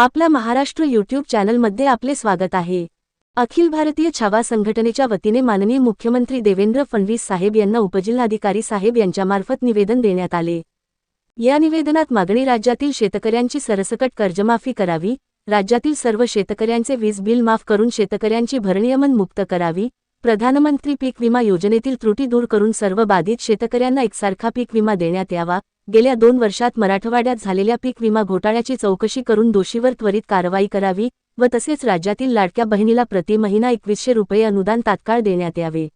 आपला महाराष्ट्र यूट्यूब चॅनलमध्ये आपले स्वागत आहे. अखिल भारतीय छावा संघटनेच्या वतीने माननीय मुख्यमंत्री देवेंद्र फडणवीस साहेब यांना उपजिल्हाधिकारी साहेब यांच्यामार्फत निवेदन देण्यात आले. या निवेदनात मागणी राज्यातील शेतकऱ्यांची सरसकट कर्जमाफी करावी राज्यातील सर्व शेतकऱ्यांचे वीज बिल माफ करून शेतकऱ्यांची भरणीयमन मुक्त करावी प्रधानमंत्री पीक विमा योजनेतील त्रुटी दूर करून सर्व बाधित शेतकऱ्यांना एकसारखा पीक विमा देण्यात यावा. गेल्या दोन वर्षात मराठवाड्यात झालेल्या पीक विमा घोटाळ्याची चौकशी करून दोषीवर त्वरित कारवाई करावी व तसेच राज्यातील लाडक्या बहिणीला प्रति महिना एकवीसशे रुपये अनुदान तात्काळ देण्यात यावे.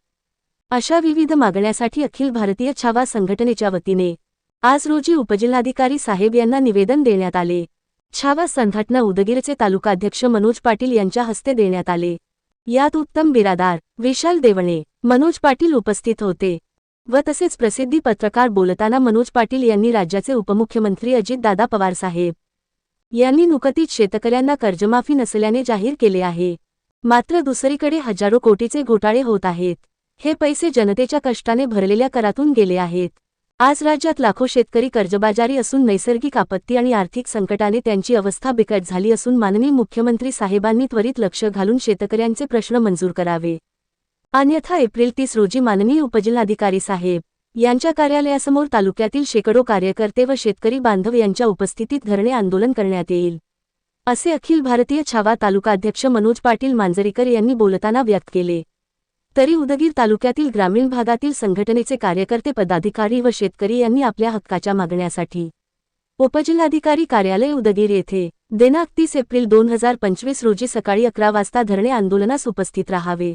अशा विविध मागण्यासाठी अखिल भारतीय छावा संघटनेच्या वतीने आज रोजी उपजिल्हाधिकारी साहेब यांना निवेदन देण्यात आले. छावा संघटना उदगीरचे तालुकाध्यक्ष मनोज पाटील यांच्या हस्ते देण्यात आले. यात उत्तम बिरादार विशाल देवणे मनोज पाटील उपस्थित होते. व तसेच प्रसिद्धी पत्रकार बोलताना मनोज पाटील यांनी राज्याचे उपमुख्यमंत्री अजितदादा पवार साहेब यांनी नुकतीच शेतकऱ्यांना कर्जमाफी नसल्याने जाहीर केले आहे. मात्र दुसरीकडे हजारो कोटीचे घोटाळे होत आहेत. हे पैसे जनतेच्या कष्टाने भरलेल्या करातून गेले आहेत. आज राज्यात लाखो शेतकरी कर्जबाजारी असून नैसर्गिक आपत्ती आणि आर्थिक संकटाने त्यांची अवस्था बिकट झाली असून माननीय मुख्यमंत्री साहेबांनी त्वरित लक्ष घालून शेतकऱ्यांचे प्रश्न मंजूर करावे. अन्यथा एप्रिल तीस रोजी माननीय उपजिल्हाधिकारी साहेब यांच्या कार्यालयासमोर तालुक्यातील शेकडो कार्यकर्ते व शेतकरी बांधव यांच्या उपस्थितीत धरणे आंदोलन करण्यात येईल. असे अखिल भारतीय छावा तालुकाध्यक्ष मनोज पाटील मांजरीकर यांनी बोलताना व्यक्त केले. तरी उदगीर तालुक्यातील ग्रामीण भागातील संघटनेचे कार्यकर्ते पदाधिकारी व शेतकरी यांनी आपल्या हक्काच्या मागण्यासाठी उपजिल्हाधिकारी कार्यालय उदगीर येथे दिनांक तीस एप्रिल दोन हजार पंचवीस रोजी सकाळी अकरा वाजता धरणे आंदोलनास उपस्थित राहावे.